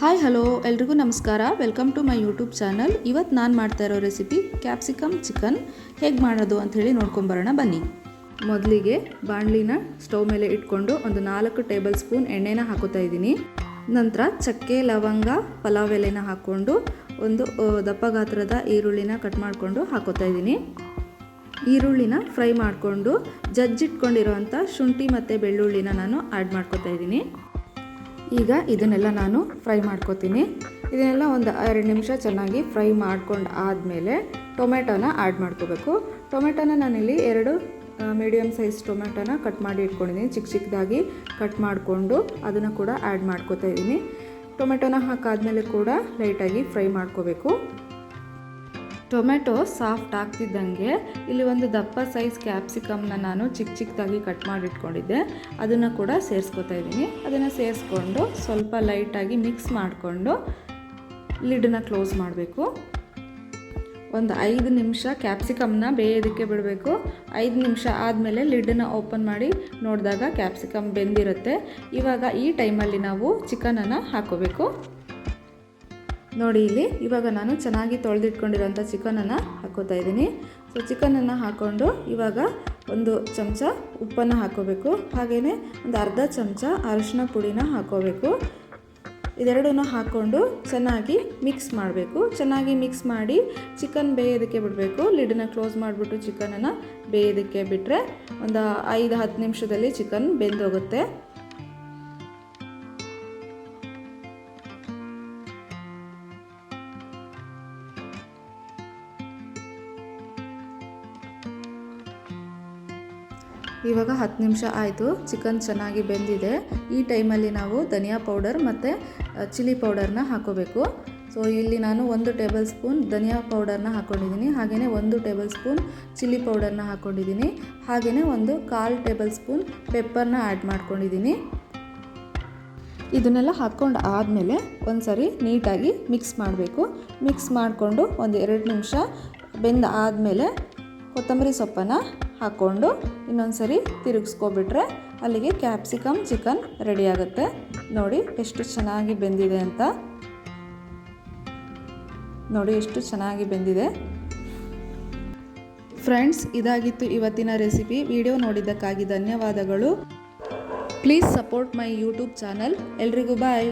Hi hello ಎಲ್ರಿಗೂ ನಮಸ್ಕಾರ. Welcome to my YouTube channel ಇವತ್ತು ನಾನು ಮಾಡ್ತಾ ಇರೋ ರೆಸಿಪಿ ಕ್ಯಾಪ್ಸಿಕಮ್ ಚಿಕನ್ ಹೇಗೆ ಮಾಡೋದು ಅಂತ ಹೇಳಿ ನೋಡ್ಕೊಂಬರೋಣ ಬನ್ನಿ. ಮೊದಲಿಗೆ ಬಾಣಲಿನ ಸ್ಟವ್ ಮೇಲೆ ಇಟ್ಕೊಂಡು ಒಂದು ನಾಲ್ಕು ಟೇಬಲ್ ಸ್ಪೂನ್ ಎಣ್ಣೆನ ಹಾಕೋತಾ ಇದ್ದೀನಿ. ನಂತರ ಚಕ್ಕೆ, ಲವಂಗ, ಪಲಾವ್ ಎಲೆನ ಹಾಕ್ಕೊಂಡು ಒಂದು ದಪ್ಪ ಗಾತ್ರದ ಈರುಳ್ಳಿನ ಕಟ್ ಮಾಡಿಕೊಂಡು ಹಾಕೋತಾ ಇದ್ದೀನಿ. ಈರುಳ್ಳಿನ ಫ್ರೈ ಮಾಡಿಕೊಂಡು ಜಜ್ಜಿಟ್ಕೊಂಡಿರೋವಂಥ ಶುಂಠಿ ಮತ್ತು ಬೆಳ್ಳುಳ್ಳಿನ ನಾನು ಆ್ಯಡ್ ಮಾಡ್ಕೋತಾ ಇದ್ದೀನಿ. ಈಗ ಇದನ್ನೆಲ್ಲ ನಾನು ಫ್ರೈ ಮಾಡ್ಕೊತೀನಿ. ಇದನ್ನೆಲ್ಲ ಒಂದು ಎರಡು ನಿಮಿಷ ಚೆನ್ನಾಗಿ ಫ್ರೈ ಮಾಡ್ಕೊಂಡು ಆದಮೇಲೆ ಟೊಮೆಟೊನ ಆ್ಯಡ್ ಮಾಡ್ಕೋಬೇಕು. ಟೊಮೆಟೊನ ನಾನಿಲ್ಲಿ ಎರಡು ಮೀಡಿಯಮ್ ಸೈಜ್ ಟೊಮೆಟೊನ ಕಟ್ ಮಾಡಿ ಇಟ್ಕೊಂಡಿದ್ದೀನಿ. ಚಿಕ್ಕ ಚಿಕ್ಕದಾಗಿ ಕಟ್ ಮಾಡಿಕೊಂಡು ಅದನ್ನು ಕೂಡ ಆ್ಯಡ್ ಮಾಡ್ಕೋತಾ ಇದ್ದೀನಿ. ಟೊಮೆಟೊನ ಹಾಕಾದ್ಮೇಲೆ ಕೂಡ ಲೈಟಾಗಿ ಫ್ರೈ ಮಾಡ್ಕೋಬೇಕು. ಟೊಮೆಟೊ ಸಾಫ್ಟ್ ಆಗ್ತಿದ್ದಂಗೆ ಇಲ್ಲಿ ಒಂದು ದಪ್ಪ ಸೈಜ್ ಕ್ಯಾಪ್ಸಿಕಮ್ನ ನಾನು ಚಿಕ್ಕ ಚಿಕ್ಕದಾಗಿ ಕಟ್ ಮಾಡಿಟ್ಕೊಂಡಿದ್ದೆ. ಅದನ್ನು ಕೂಡ ಸೇರಿಸ್ಕೊತಾ ಇದ್ದೀನಿ. ಅದನ್ನು ಸೇರಿಸ್ಕೊಂಡು ಸ್ವಲ್ಪ ಲೈಟಾಗಿ ಮಿಕ್ಸ್ ಮಾಡಿಕೊಂಡು ಲಿಡನ್ನ ಕ್ಲೋಸ್ ಮಾಡಬೇಕು. ಒಂದು ಐದು ನಿಮಿಷ ಕ್ಯಾಪ್ಸಿಕಮ್ನ ಬೇಯೋದಕ್ಕೆ ಬಿಡಬೇಕು. ಐದು ನಿಮಿಷ ಆದಮೇಲೆ ಲಿಡ್ಡನ್ನು ಓಪನ್ ಮಾಡಿ ನೋಡಿದಾಗ ಕ್ಯಾಪ್ಸಿಕಮ್ ಬೆಂದಿರುತ್ತೆ. ಇವಾಗ ಈ ಟೈಮಲ್ಲಿ ನಾವು ಚಿಕನನ್ನು ಹಾಕೋಬೇಕು ನೋಡಿ ಇಲ್ಲಿ, ಇವಾಗ ನಾನು ಚೆನ್ನಾಗಿ ತೊಳೆದಿಟ್ಕೊಂಡಿರೋಂಥ ಚಿಕನನ್ನು ಹಾಕೋತಾ ಇದ್ದೀನಿ. ಸೊ ಚಿಕನನ್ನು ಹಾಕ್ಕೊಂಡು ಇವಾಗ ಒಂದು ಚಮಚ ಉಪ್ಪನ್ನು ಹಾಕೋಬೇಕು. ಹಾಗೆಯೇ ಒಂದು ಅರ್ಧ ಚಮಚ ಅರಿಶಿನ ಪುಡಿನ ಹಾಕೋಬೇಕು. ಇದೆರಡನ್ನೂ ಹಾಕ್ಕೊಂಡು ಚೆನ್ನಾಗಿ ಮಿಕ್ಸ್ ಮಾಡಬೇಕು. ಚೆನ್ನಾಗಿ ಮಿಕ್ಸ್ ಮಾಡಿ ಚಿಕನ್ ಬೇಯೋದಕ್ಕೆ ಬಿಡಬೇಕು. ಲಿಡನ್ನ ಕ್ಲೋಸ್ ಮಾಡಿಬಿಟ್ಟು ಚಿಕನನ್ನು ಬೇಯೋದಕ್ಕೆ ಬಿಟ್ಟರೆ ಒಂದು ಐದು ಹತ್ತು ನಿಮಿಷದಲ್ಲಿ ಚಿಕನ್ ಬೆಂದೋಗುತ್ತೆ. ಇವಾಗ ಹತ್ತು ನಿಮಿಷ ಆಯಿತು. ಚಿಕನ್ ಚೆನ್ನಾಗಿ ಬೆಂದಿದೆ. ಈ ಟೈಮಲ್ಲಿ ನಾವು ಧನಿಯಾ ಪೌಡರ್ ಮತ್ತು ಚಿಲ್ಲಿ ಪೌಡರ್ನ ಹಾಕೋಬೇಕು. ಸೊ, ಇಲ್ಲಿ ನಾನು ಒಂದು ಟೇಬಲ್ ಸ್ಪೂನ್ ಧನಿಯಾ ಪೌಡರ್ನ ಹಾಕ್ಕೊಂಡಿದ್ದೀನಿ ಹಾಗೆಯೇ ಒಂದು ಟೇಬಲ್ ಸ್ಪೂನ್ ಚಿಲ್ಲಿ ಪೌಡರ್ನ ಹಾಕ್ಕೊಂಡಿದ್ದೀನಿ ಹಾಗೆಯೇ ಒಂದು ಕಾಲು ಟೇಬಲ್ ಸ್ಪೂನ್ ಪೆಪ್ಪರ್ನ ಆ್ಯಡ್ ಮಾಡ್ಕೊಂಡಿದ್ದೀನಿ. ಇದನ್ನೆಲ್ಲ ಹಾಕ್ಕೊಂಡು ಆದಮೇಲೆ ಒಂದು ಸರಿ ನೀಟಾಗಿ ಮಿಕ್ಸ್ ಮಾಡಬೇಕು. ಮಿಕ್ಸ್ ಮಾಡಿಕೊಂಡು ಒಂದು ಎರಡು ನಿಮಿಷ ಬೆಂದ ಆದಮೇಲೆ ಕೊತ್ತಂಬರಿ ಸೊಪ್ಪನ್ನು ಹಾಕ್ಕೊಂಡು ಇನ್ನೊಂದು ಸರಿ ತಿರುಗಿಸ್ಕೊಬಿಟ್ರೆ ಅಲ್ಲಿಗೆ ಕ್ಯಾಪ್ಸಿಕಮ್, ಚಿಕನ್ ರೆಡಿ ಆಗುತ್ತೆ. ನೋಡಿ ಎಷ್ಟು ಚೆನ್ನಾಗಿ ಬೆಂದಿದೆ ಅಂತ. ನೋಡಿ ಎಷ್ಟು ಚೆನ್ನಾಗಿ ಬೆಂದಿದೆ. ಫ್ರೆಂಡ್ಸ್, ಇದಾಗಿತ್ತು ಇವತ್ತಿನ ರೆಸಿಪಿ. ವಿಡಿಯೋ ನೋಡಿದ್ದಕ್ಕಾಗಿ ಧನ್ಯವಾದಗಳು. Please support my YouTube channel. ಎಲ್ರಿಗೂ ಬಾಯ್.